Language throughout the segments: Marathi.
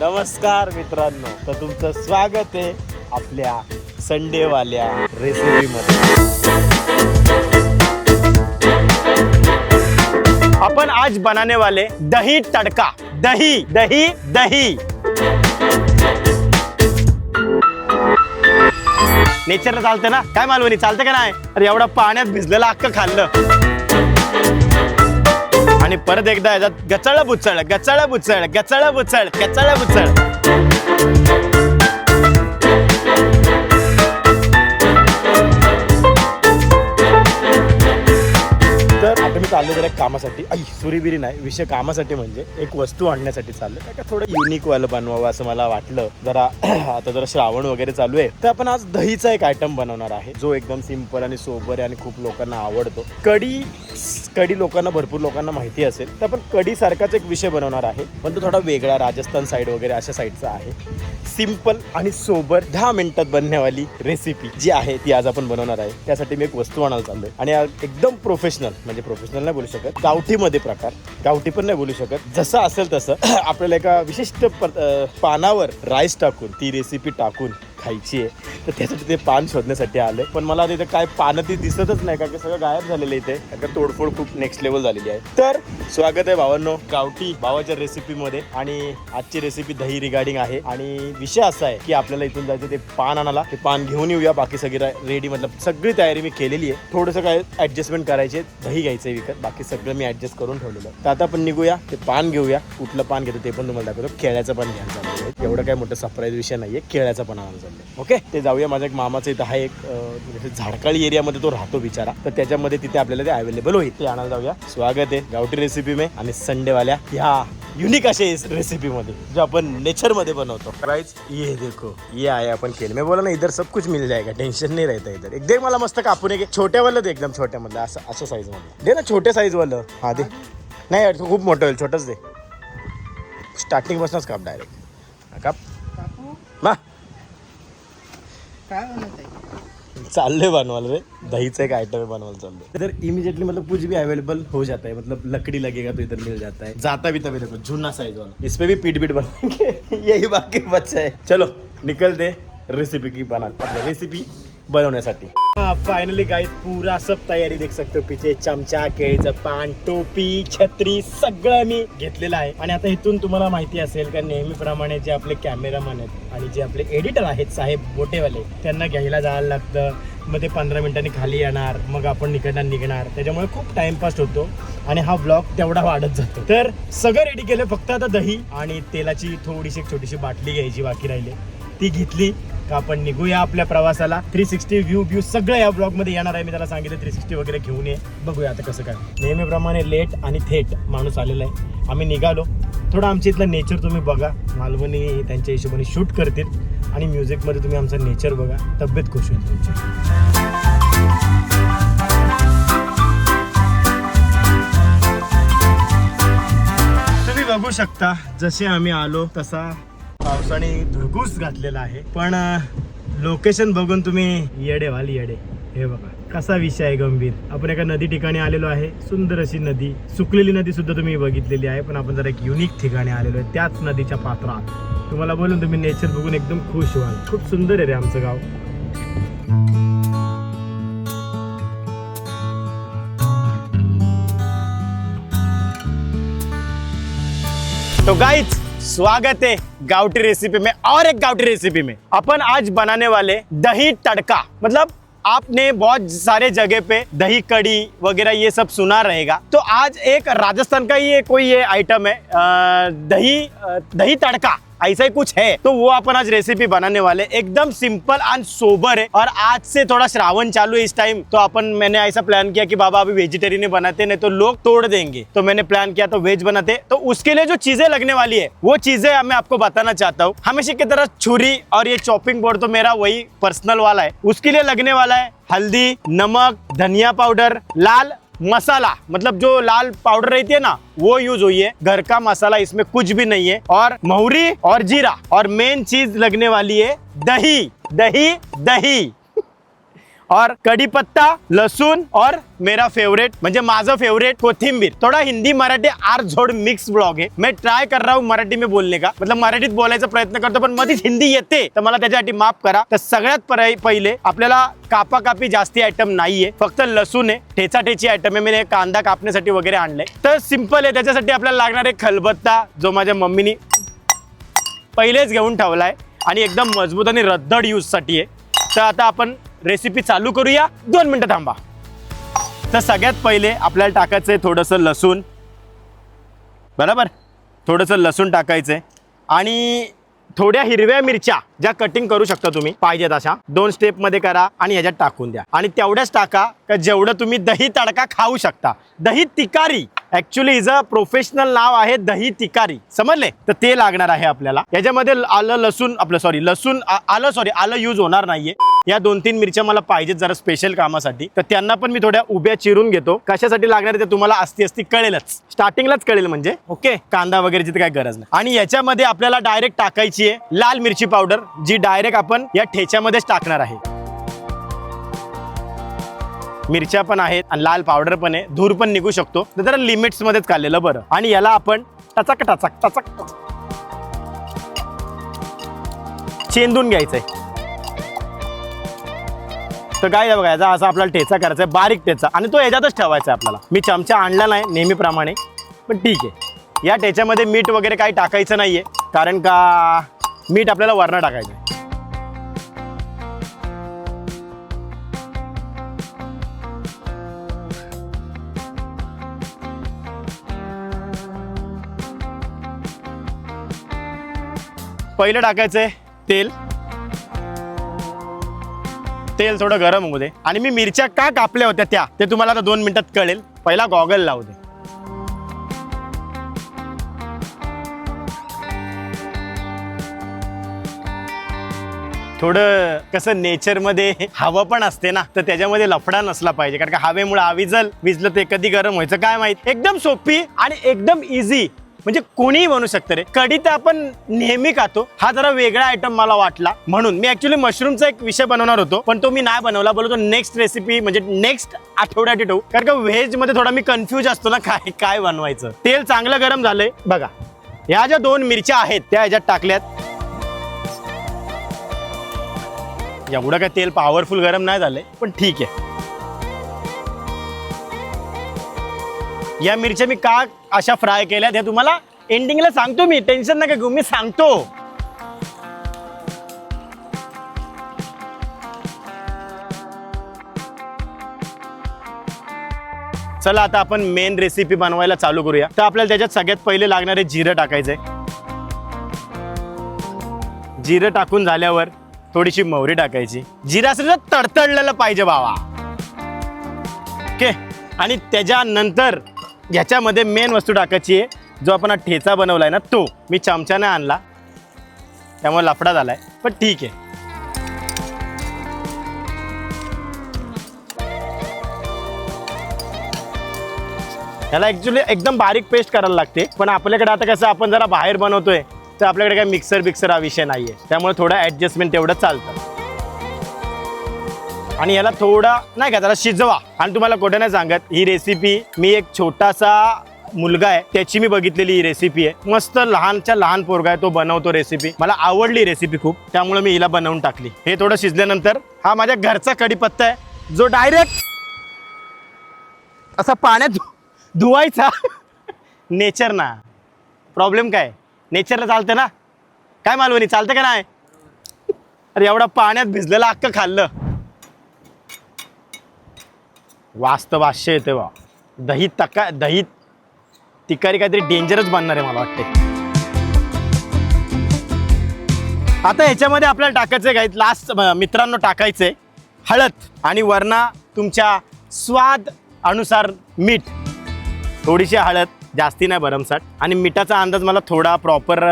नमस्कार मित्रांनो तर तुमचं स्वागत आहे आपल्या संडेवाल्या रेसिपीमध्ये. आपण आज बनाने वाले दही तडका. दही दही दही. नेचरला चालते ना? काय मालवणी चालते का नाही? अरे एवढा पाण्यात भिजलेलं अख्खं खाल्लं. आणि परत एकदा याच्यात गचाळ बुचळ गचाळ बुचळ गचाळ बुचळ गचाळ बुचळ. चाललो जरा कामासाठी आई सुरीबिरी नाही विषय कामासाठी म्हणजे एक वस्तू आणण्यासाठी चाललो काय का थोडं युनिक वालं बनवावं असं मला वाटलं. जरा आता जरा श्रावण वगैरे चालू आहे. तर आपण आज दहीचा एक आयटम बनवणार आहे जो एकदम सिंपल आणि सोबर आहे आणि खूप लोकांना आवडतो. कढी कढी लोकांना भरपूर लोकांना माहिती असेल तर आपण कडी सारखाच एक विषय बनवणार आहे. पण तो थोडा वेगळा राजस्थान साईड वगैरे अशा साईडचा आहे. सिंपल आणि सोबर दहा मिनिटात बनण्यावाली रेसिपी जी आहे ती आज आपण बनवणार आहे. त्यासाठी मी एक वस्तू आणायला चाललोय. आणि एकदम प्रोफेशनल म्हणजे प्रोफेशनल बोलू शकत. गावठीमध्ये प्रकार. गावठी पण नाही बोलू शकत. जसं असेल तसं आपल्याला एका विशिष्ट प- पानावर राईस टाकून ती रेसिपी टाकून खायची आहे. तर त्यासाठी ते पान शोधण्यासाठी आले पण मला तिथे काय पानं ती दिसतच नाही कारण की सगळं गायब झालेलं इथे. कारण तोडफोड खूप नेक्स्ट लेवल झालेली आहे. तर स्वागत आहे भावांनो गावठी भावाच्या रेसिपीमध्ये आणि आजची रेसिपी दही रिगार्डिंग आहे. आणि विषय असा आहे की आपल्याला इथून जायचं ते पान आणायला. ते पान घेऊन येऊया. बाकी सगळी रेडी मतलब सगळी तयारी मी केलेली आहे. थोडंसं काय ऍडजस्टमेंट करायचे दही घ्यायचं विकत. बाकी सगळं मी ऍडजस्ट करून ठेवलेलं तर आता आपण निघूया. ते पान घेऊया. कुठलं पान घेतो ते पण तुम्हाला दाखवतो. केळ्याचं पण घ्यायचं एवढं काय मोठं सरप्राईज विषय नाहीये. केळ्याचा पण आणायला ओके? ते जाऊया. माझ्या एक मामाचं इथं हा एक म्हणजे झाडकाळी एरियामध्ये तो राहतो बिचारा. तर त्याच्यामध्ये तिथे आपल्याला ते अवेलेबल होईल. ते आणायला जाऊया. स्वागत आहे. गावठी रेसिपी में आणि संडेवाल्या ह्या युनिक अशा रेसिपी मध्ये जो आपण नेचरमध्ये बनवतो. राईज ये देखो. ये आहे आपण केले. मी बोला ना इधर सब कुछ मिल जाएगा. टेन्शन नाही राहता इधर. एकदम मला मस्त कापून एक. छोट्यावालं दे एकदम छोट्यामधलं. असं असं साईजमध्ये. दे ना छोट्या साईज वालं. हा दे. नाही यार, खूप मोठं होईल. छोटंच दे. स्टार्टिंग पासूनच काप डायरेक्ट काप. मा काय बनवत आहे? चालले बनवाल रे. दहीचा एक आइटम बनवायला चाललो इधर इमीडिएटली मतलब कुछ भी अवेलेबल हो जाता है मतलब लकड़ी लगेगा तो इधर मिल जाता है जाता भी तभी देखो झुना साइज वाला. इस पे भी पीट पीट बनाएंगे. यही बाकी बच्चा है. चलो निकल दे रेसिपी की बना रेसिपी बनवण्यासाठी. फायनली गाईज पूरा सब तयारी देख सकतो हो, पिचे चमचा केळीचं पान टोपी छत्री सगळं मी घेतलेलं आहे. आणि आता इथून तुम्हाला माहिती असेल का नेहमीप्रमाणे जे आपले कॅमेरामॅन आहेत आणि जे आपले एडिटर आहेत साहेब बोटेवाले त्यांना घ्यायला जायला लागतं. मग ते पंधरा मिनिटांनी खाली येणार मग आपण निकडनं निघणार. त्याच्यामुळे खूप टाइमपास होतो आणि हा ब्लॉग तेवढा वाढत जातो. तर सगळं रेडी केलं फक्त आता दही आणि तेलाची थोडीशी एक छोटीशी बाटली घ्यायची बाकी राहिली. ती घेतली. का आपण निघूया आपल्या प्रवासाला. थ्री सिक्स्टी व्ह्यू व्ह्यू सगळं या ब्लॉगमध्ये येणार आहे. मी त्याला सांगितलं थ्री सिक्स्टी वगैरे घेऊन ये. बघूया आता कसं काय. नेहमीप्रमाणे लेट आणि थेट माणूस आलेला आहे. आम्ही निघालो. थोडं आमच्या इथलं नेचर तुम्ही बघा. मालवणी त्यांच्या हिशोबाने शूट करतील. आणि म्युझिकमध्ये तुम्ही आमचं नेचर बघा. तब्येत खुश होईल तुमची? तुम्ही बघू शकता. जसे आम्ही आलो तसा पावसाने धुकूस घातलेला आहे. पण लोकेशन बघून तुम्ही येडे व्हाल येडे. हे बघा कसा विषय आहे गंभीर. आपण एका नदी ठिकाणी आलेलो आहे सुंदर अशी नदी. सुकलेली नदी सुद्धा तुम्ही बघितलेली आहे पण आपण जरा एक युनिक ठिकाणी आलेलो आहे त्याच नदीच्या पात्रात. तुम्हाला बोलून तुम्ही नेचर बघून एकदम खुश व्हाल. खूप सुंदर आहे रे आमचं गाव. तो गाईच स्वागत है गाउटी रेसिपी में और एक गाउटी रेसिपी में। अपन आज बनाने वाले दही तड़का। मतलब आपने बहुत सारे जगह पे दही कड़ी वगैरह ये सब सुना रहेगा। तो आज एक राजस्थान का ये कोई ये आइटम है आ, दही दही तड़का। ऐसा ही कुछ है। तो वो अपन आज रेसिपी बनाने वाले एकदम सिंपल एंड सोबर है। और आज से थोड़ा श्रावण चालू है इस टाइम तो अपन, मैंने ऐसा प्लान किया कि बाबा अभी वेजिटेरियन ही बनाते नहीं तो लोग तोड़ देंगे। तो मैंने प्लान किया तो वेज बनाते तो उसके लिए जो चीज़ें लगने वाली है, वो चीज़ें मैं आपको बताना चाहता हूँ। हमेशा की तरह छुरी और ये चॉपिंग बोर्ड तो मेरा वही पर्सनल वाला है। उसके लिए लगने वाला है हल्दी, नमक, धनिया पाउडर लाल मसाला मतलब जो लाल पाउडर रहती है ना, वो यूज़ हुई है घर का मसाला इसमें कुछ भी नहीं है। और महुरी और जीरा, और मेन चीज़ लगने वाली है दही। दही दही। और कढीपत्ता लसूण और मेरा फेवरेट म्हणजे माझं फेवरेट कोथिंबीर. थोडा हिंदी मराठी आर झोड मिक्स ब्लॉग आहे. मी ट्राय कर रहा हूँ मराठी में बोलने का. मतलब मराठीत बोलायचा प्रयत्न करतो पण मध्येच हिंदी येते. तर मला त्याच्यासाठी माफ करा. तर सगळ्यात पहिले आपल्याला कापा कापी जास्ती आयटम नाहीये. फक्त लसूण आहे. ठेचा ठेची आयटम आहे. मी कांदा कापण्यासाठी वगैरे आणलंय. तर सिंपल आहे. त्याच्यासाठी आपल्याला लागणार आहे खलबत्ता जो माझ्या मम्मीनी पहिलेच घेऊन ठेवलाय. आणि एकदम मजबूत आणि रद्दड यूजसाठी आहे. तर आता आपण रेसिपी चालू करूया. दोन मिनटं थांबा. तर सगळ्यात पहिले आपल्याला टाकायचं आहे थोडंसं लसूण. बरोबर? थोडंसं लसूण टाकायचं आहे आणि थोड्या हिरव्या मिरच्या ज्या कटिंग करू शकता तुम्ही पाहिजेत अशा. दोन स्टेपमध्ये करा आणि ह्याच्यात टाकून द्या. आणि तेवढ्याच टाका का जेवढं तुम्ही दही तडका खाऊ शकता. दही तिकारी ऍक्च्युली इज अ प्रोफेशनल नाव आहे दही तिकारी. समजले? तर ते लागणार आहे आपल्याला. याच्यामध्ये आलं लसूण आपलं सॉरी लसूण आलं सॉरी आलं यूज होणार नाहीये. या दोन तीन मिरच्या मला पाहिजेत जरा स्पेशल कामासाठी. तर त्यांना पण मी थोड्या उभ्या चिरून घेतो. कशासाठी लागणार ते तुम्हाला असती असती कळेलच. स्टार्टिंगलाच कळेल म्हणजे. ओके कांदा वगैरेची तर काही गरज नाही. आणि याच्यामध्ये आपल्याला डायरेक्ट टाकायची आहे लाल मिरची पावडर जी डायरेक्ट आपण या ठेच्यामध्येच टाकणार आहे. मिरच्या पण आहेत आणि लाल पावडर पण आहे. धूर पण निघू शकतो. तर जरा लिमिट्स मध्येच काढलेलं बरं. आणि याला आपण टचक टचक टचक. टचक चेंदून घ्यायचंय. तर काय आहे बघा याचा असा आपल्याला ठेचा करायचा आहे बारीक ठेचा. आणि तो याच्यातच ठेवायचा आहे आपल्याला. मी चमचा आणला नाही नेहमीप्रमाणे. पण ठीक आहे. या ठेच्यामध्ये मीठ वगैरे काही टाकायचं नाहीये. कारण का? मीठ आपल्याला वरणं टाकायचं आहे पहिलं टाकायचंय तेल. तेल थोडं गरम होऊ दे. आणि मी मिरच्या का कापल्या होत्या त्या ते तुम्हाला आता दोन मिनिटात कळेल. पहिला गॉगल लावू दे. थोडं कसं नेचरमध्ये हवा पण असते ना तर त्याच्यामध्ये लफडा नसला पाहिजे. कारण का हवेमुळे आविजल विजलं ते कधी गरम व्हायचं. काय माहीत? एकदम सोपी आणि एकदम इझी म्हणजे कोणीही बनवू शकतं रे. कढी तर आपण नेहमी खातो. हा जरा वेगळा आयटम मला वाटला. म्हणून मी ऍक्च्युली मशरूमचा एक विषय बनवणार होतो. पण तो मी नाही बनवला. बोलतो तो नेक्स्ट रेसिपी म्हणजे नेक्स्ट आठवड्यात ठेवू कारण का व्हेजमध्ये थोडा मी कन्फ्यूज असतो ना काय काय बनवायचं. तेल चांगलं गरम झालंय. बघा. ह्या ज्या दोन मिरच्या आहेत त्या ह्याच्यात टाकल्यात. एवढं काय तेल पॉवरफुल गरम नाही झालंय. पण ठीक आहे. या मिरच्या मी का अशा फ्राय केल्यात हे तुम्हाला एंडिंगला सांगतो मी. टेन्शन नका घेऊ मी सांगतो. चला आता आपण मेन रेसिपी बनवायला चालू करूया. तर आपल्याला त्याच्यात सगळ्यात पहिले लागणारे जिरं टाकायचंय. जिरं टाकून झाल्यावर थोडीशी मोहरी टाकायची. जिरा असं तडतडलेलं पाहिजे बावा ओके? आणि त्याच्यानंतर ह्याच्यामध्ये मेन वस्तू टाकायची आहे जो आपण ठेचा ठेचा बनवलाय ना तो. मी चमच्याने आणला. त्यामुळे लफडा झालाय. पण ठीक आहे. याला ॲक्च्युली एकदम बारीक पेस्ट करायला लागते. पण आपल्याकडे आता कसं आपण जरा बाहेर बनवतोय तर आपल्याकडे काय मिक्सर बिक्सर हा विषय नाहीये. त्यामुळे थोडं ऍडजस्टमेंट तेवढं चालतं. आणि याला थोडा नाही का त्याला शिजवा. आणि तुम्हाला कुठे नाही सांगत ही रेसिपी मी एक छोटासा मुलगा आहे त्याची मी बघितलेली ही रेसिपी आहे. मस्त लहानच्या लहान पोरगा आहे तो बनवतो रेसिपी मला आवडली रेसिपी खूप त्यामुळे मी हिला बनवून टाकली. हे थोडं शिजल्यानंतर हा माझ्या घरचा कढीपत्ता आहे. जो डायरेक्ट असा पाण्यात धु- धुवायचा. नेचर ना. प्रॉब्लेम काय? नेचरला चालतं ना? काय मालवणी चालतं का नाही? अरे एवढा पाण्यात भिजलेलं अख्खं खाल्लं. वास्तव भाष्य येते बा दही तका दही तिकारी काहीतरी डेंजरच बनणार आहे मला वाटते आता ह्याच्यामध्ये आपल्याला टाकायचं आहे काही लास्ट मित्रांनो टाकायचंय हळद आणि वरणा तुमच्या स्वाद अनुसार मीठ. थोडीशी हळद जास्ती नाही भरमसाठ. आणि मिठाचा अंदाज मला थोडा प्रॉपर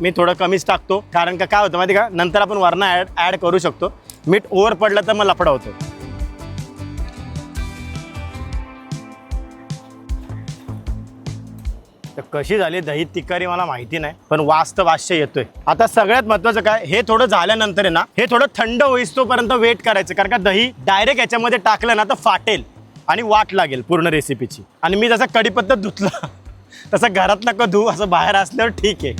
मी थोडं कमीच टाकतो. कारण का काय होतं माहिती का? नंतर आपण वरणा ॲड ॲड करू शकतो. मीठ ओव्हर पडलं तर मग लफडा होतो. तर कशी झाली दही तिकारी मला माहिती नाही पण वास तर येतोय. आता सगळ्यात महत्वाचं काय हे थोडं झाल्यानंतर आहे ना हे थोडं थंड होईस तोपर्यंत वेट करायचं कारण का दही डायरेक्ट याच्यामध्ये टाकलं ना तर फाटेल आणि वाट लागेल पूर्ण रेसिपीची आणि मी जसा कडीपत्ता धुतला तसं घरात नको धुऊ असं बाहेर असल्यावर ठीक आहे.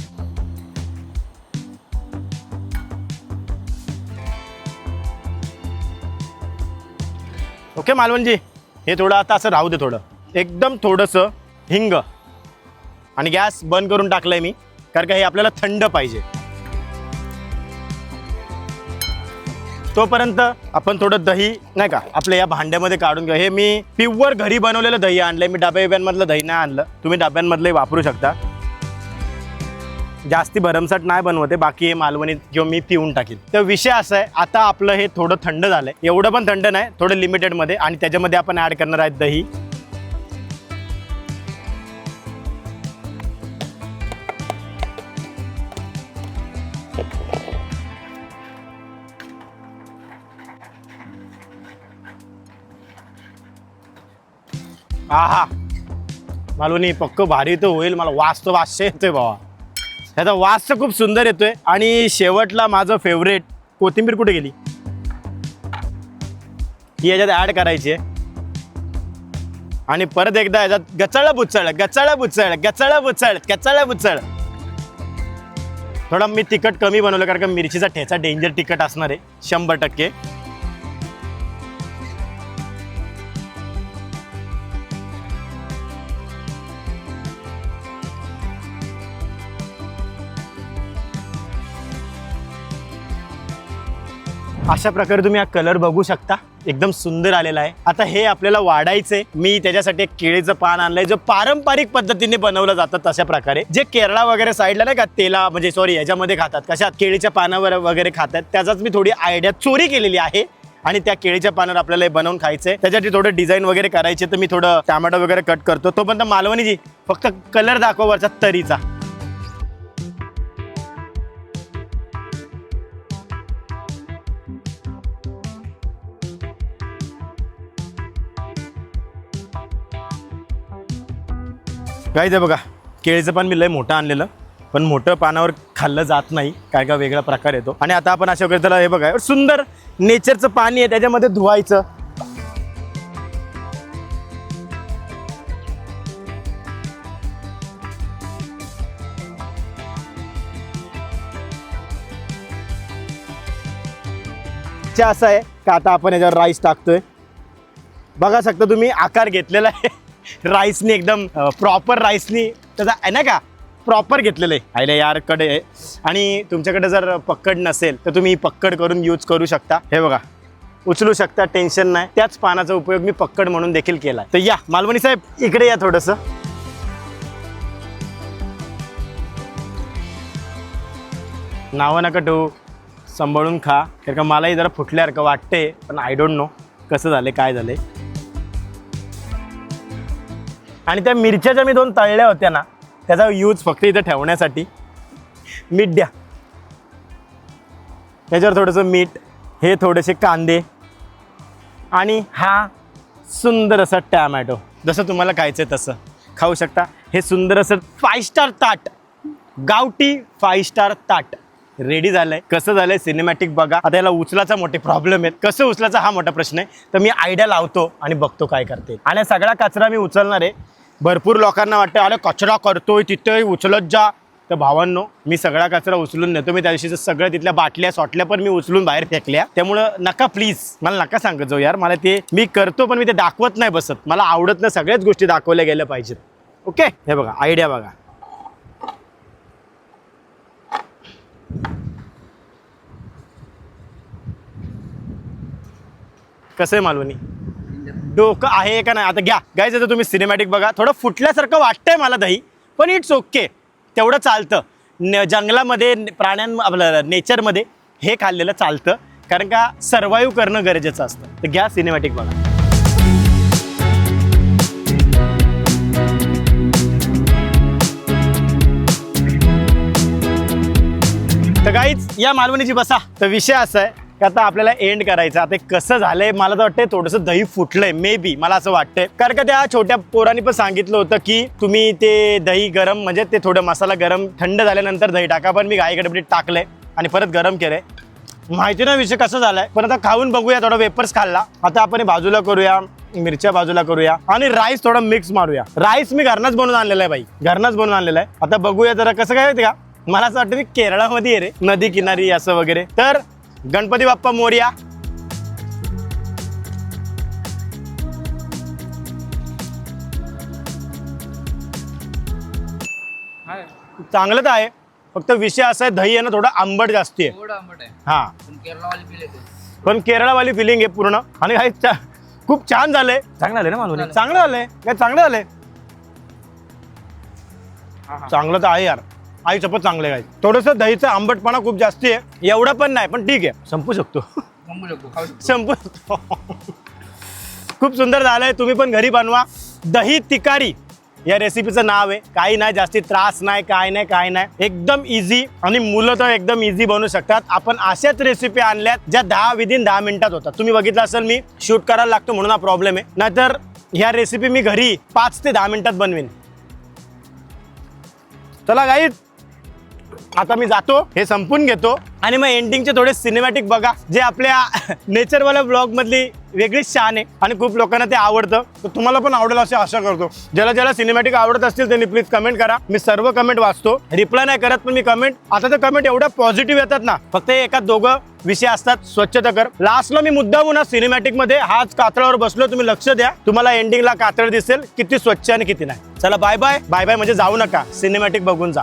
ओके मालवणजी हे थोडं आता असं राहू दे थोडं. एकदम थोडंसं हिंग. आणि गॅस बंद करून टाकलाय मी कारण का हे आपल्याला थंड पाहिजे. तोपर्यंत आपण थोडं दही नाही का आपल्या या भांड्यामध्ये काढून घ्या हे मी प्युअर घरी बनवलेलं दही आणलंय. मी डब्या बिब्यांमधलं दही नाही आणलं. तुम्ही डब्यांमधलंही वापरू शकता. जास्ती भरमसाट नाही बनवते बाकी हे मालवणी किंवा मी पिऊन टाकीन. तर विषय असा आहे आता आपलं हे थोडं थंड झालंय. एवढं पण थंड नाही थोडं लिमिटेडमध्ये आणि त्याच्यामध्ये आपण ॲड करणार आहेत दही. आहा. मालवणी पक्क भारी तर होईल. मला वास तर वास येतोय बाबा ह्याचा वास तर खूप सुंदर येतोय. आणि शेवटला माझं फेवरेट कोथिंबीर कुठे गेली? ही याच्यात ॲड करायची आहे. आणि परत एकदा याच्यात गचळ बुचळ गचळ बुचळ गचळ बुचळ गचळ बुचळ थोडा मी तिखट कमी बनवलं कारण का मिरचीचा ठेचा डेंजर तिखट असणार आहे शंभर टक्के. अशा प्रकारे तुम्ही हा कलर बघू शकता. एकदम सुंदर आलेला आहे. आता हे आपल्याला वाढायचंय. मी त्याच्यासाठी एक केळीचं पान आणलंय जो पारंपरिक पद्धतीने बनवलं जातं तशा प्रकारे. जे केरळा वगैरे साईडला नाही का तेला म्हणजे सॉरी याच्यामध्ये खातात. कशात? केळीच्या पानावर वगैरे खातात. त्याचाच मी थोडी आयडिया चोरी केलेली आहे. आणि त्या केळीच्या पानावर आपल्याला हे बनवून खायचंय. त्याच्यासाठी थोडं डिझाईन वगैरे करायचे तर मी थोडं टॅमॅटो वगैरे कट करतो. तो पण मालवणीजी फक्त कलर दाखव वरचा तरीचा. काहीच आहे बघा केळीचं पण मी लय मोठं आणलेलं पण मोठं पानावर खाल्लं जात नाही काय काय वेगळा प्रकार येतो. आणि आता आपण अशा वगैरे त्याला हे बघा सुंदर नेचरचं पाणी आहे त्याच्यामध्ये धुवायचं. चे असं आहे का आता आपण याच्यावर राईस टाकतोय? बघा शकता तुम्ही आकार घेतलेला आहे. राईसनी एकदम प्रॉपर राईसनी त्याचा आहे ना का प्रॉपर घेतलेलं आहे. आयला यारकडे आहे. आणि तुमच्याकडे जर पक्कड नसेल तर तुम्ही पक्कड करून यूज करू शकता. हे बघा उचलू शकता टेन्शन नाही. त्याच पानाचा उपयोग मी पक्कड म्हणून देखील केला तर या मालवणी साहेब इकडे या थोडंसं. नावं नका ठेवू. सांभाळून खा. कारण का मलाही जरा फुटल्यासारखं वाटते पण आय डोंट नो कसं झालं काय झालंय. आणि त्या मिरच्या ज्या मी दोन तळल्या होत्या ना त्याचा यूज फक्त इथं ठेवण्यासाठी मीठ द्या. त्याच्यावर थोडंसं मीठ हे थोडेसे कांदे आणि हा सुंदर असा टॅमॅटो. जसं तुम्हाला खायचं आहे तसं. खाऊ शकता. हे सुंदर असं फाय स्टार ताट. गावठी फाय स्टार ताट. रेडी झालंय. कसं झालंय सिनेमॅटिक बघा. आता याला उचलाचा मोठे प्रॉब्लेम आहेत. कसं उचलाचा हा मोठा प्रश्न आहे. तर मी आयडिया लावतो आणि बघतो काय करते. आणि सगळा कचरा मी उचलणार आहे. भरपूर लोकांना वाटतं अरे कचरा करतोय तिथे उचलत जा. तर भावांनो मी सगळा कचरा उचलून नेतो. मी त्या दिवशी सगळं तिथल्या बाटल्या सॉटल्या पण मी उचलून बाहेर फेकल्या. त्यामुळं नका प्लीज मला नका सांगत जाऊ यार. मला ते मी करतो पण मी ते दाखवत नाही बसत. मला आवडत नाही सगळ्याच गोष्टी दाखवल्या गेल्या पाहिजेत. ओके हे बघा आयडिया बघा. कसं आहे मालवणी? डोकं आहे का नाही? आता घ्या. गायचं तर तुम्ही सिनेमॅटिक बघा. थोडं फुटल्यासारखं वाटतंय मला दही पण इट्स ओके तेवढं चालतं. न जंगलामध्ये प्राण्यां आपलं नेचरमध्ये हे खाल्लेलं चालतं. कारण का सर्वाईव्ह करणं गरजेचं असतं. तर घ्या सिनेमॅटिक बघा. तर काहीच या मालवणीची बसा. तर विषय असा आहे की आता आपल्याला एंड करायचं आता कसं झालंय मला तर वाटतंय थोडंसं दही फुटलंय मे बी मला असं वाटतंय. कारण का त्या छोट्या पोरांनी पण सांगितलं होतं की तुम्ही ते दही गरम म्हणजे ते थोडं मसाला गरम थंड झाल्यानंतर दही टाका. पण मी घाई गडबडीत टाकलंय आणि परत गरम केलंय. माहिती नाही विषय कसं झालाय पण आता खाऊन बघूया थोडा वेपर्स खाल्ला. आता आपण हे बाजूला करूया मिरच्या बाजूला करूया आणि राईस थोडा मिक्स मारूया. राईस मी घरनंच बनवून आणलेला आहे बाई घरनंच बनवून आणलेला आहे. आता बघूया जरा कसं काय होते का? मला असं वाटतं मी केरळामध्ये रे नदी किनारी असं वगैरे. तर गणपती बाप्पा मोर्या. हाय. चांगलं तर आहे. फक्त विषय असा आहे दही आहे ना थोडं आंबट जास्ती आहे. थोडं आंबट आहे. हा. पण केरळवाली पिले ते पण केरळवाली फिलिंग आहे पूर्ण. आणि काही चा- खूप छान झालंय. चांगलं झालंय ना मालवणी. चांगलं झालंय. काय चांगलं झालंय. हा, हा. चांगलं तर आहे यार. आई चपत चांगलं आहे थोडंसं दहीचा आंबटपणा खूप जास्ती आहे. एवढा पण नाही पण ठीक आहे. संपू शकतो. संपू शकतो. खाऊ शकतो संपू शकतो खूप सुंदर झालंय तुम्ही पण घरी बनवा. दही तिकारी या रेसिपीचं नाव आहे. काही नाही जास्ती त्रास नाही काय नाही काय नाही. एकदम इझी आणि मुलं तर एकदम इझी बनवू शकतात. आपण अशाच रेसिपी आणल्यात ज्या दहा विदिन दहा मिनिटात होतात. तुम्ही बघितलं असेल मी शूट करायला लागतो म्हणून हा प्रॉब्लेम आहे. नाहीतर ह्या रेसिपी मी घरी पाच ते दहा मिनिटात बनवेन. चला गाईत आता मी जातो हे संपून घेतो. आणि मग एंडिंगचे थोडे सिनेमॅटिक बघा जे आपल्या नेचरवाल्या ब्लॉग मधली वेगळीच शान आहे आणि खूप लोकांना ते आवडतं. तर तुम्हाला पण आवडेल अशी आशा करतो. ज्याला ज्याला सिनेमॅटिक आवडत असतील त्यांनी प्लीज कमेंट करा. मी सर्व कमेंट वाचतो. रिप्लाय नाही करत पण मी कमेंट आता तर कमेंट एवढ्या पॉझिटिव्ह येतात ना. फक्त एका दोघं विषय असतात स्वच्छता कर. लास्टला मी मुद्दा ना सिनेमॅटिकमध्ये. हाच कातळावर बसलो तुम्ही लक्ष द्या. तुम्हाला एंडिंगला कातळ दिसेल किती स्वच्छ आणि किती नाही. चला बाय बाय बाय बाय म्हणजे जाऊ नका. सिनेमॅटिक बघून जा.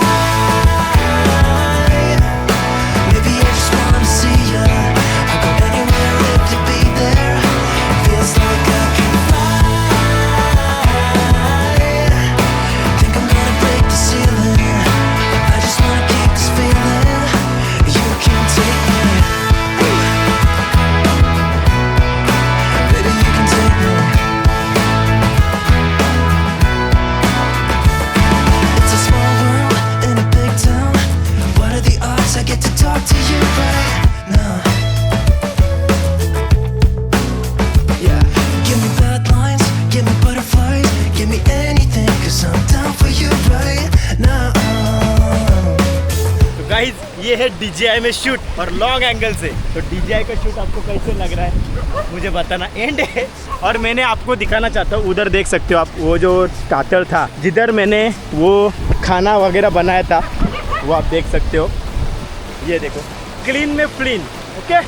ये है DJI में शूट और लॉन्ग एंगल से। तो DJI का शूट आपको कैसे लग रहा है? मुझे बताना। एंड है, और मैंने आपको दिखाना चाहता हूँ, उधर देख सकते हो आप, वो जो कातल था, जिधर मैंने वो खाना वगैरह बनाया था, वो आप देख सकते हो। ये देखो क्लीन में क्लीन ओके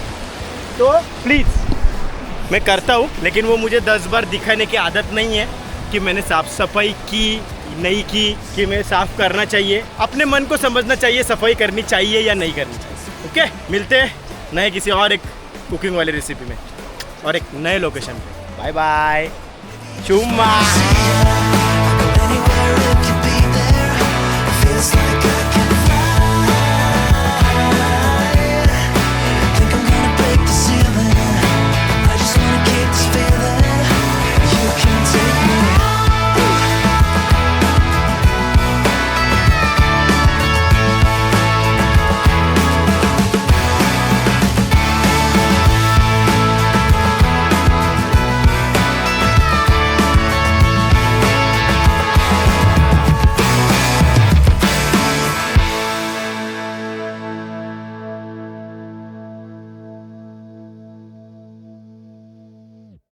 तो प्लीज़ मैं करता हूँ, लेकिन वो मुझे दस बार दिखाने की आदत नहीं है कि मैंने साफ़ सफ़ाई की नहीं की, कि मैं साफ़ करना चाहिए। अपने मन को समझना चाहिए, सफ़ाई करनी चाहिए या नहीं करनी चाहिए। ओके मिलते हैं नए किसी और एक कुकिंग वाली रेसिपी में और एक नए लोकेशन पे। बाय बाय चुम्मा